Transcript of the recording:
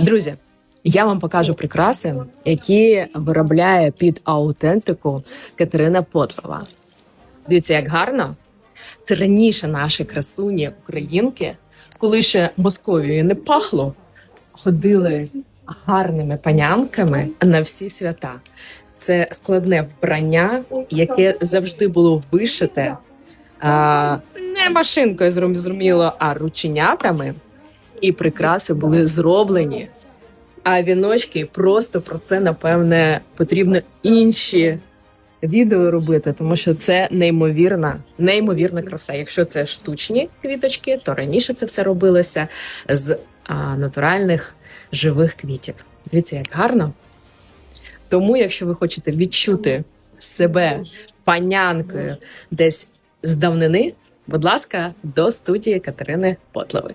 Друзі, я вам покажу прикраси, які виробляє під аутентику Катерина Потлова. Дивіться, як гарно. Це раніше наші красуні українки, коли ще Московією не пахло, ходили гарними панянками на всі свята. Це складне вбрання, яке завжди було вишите а, не машинкою зрозуміло, а рученятами. І прикраси були зроблені. А віночки просто про це напевне потрібно інші відео робити, тому що це неймовірна, неймовірна краса. Якщо це штучні квіточки, то раніше це все робилося з а, натуральних живих квітів. Дивіться, як гарно. Тому, якщо ви хочете відчути себе панянкою десь з давнини, будь ласка, до студії Катерини Потлової.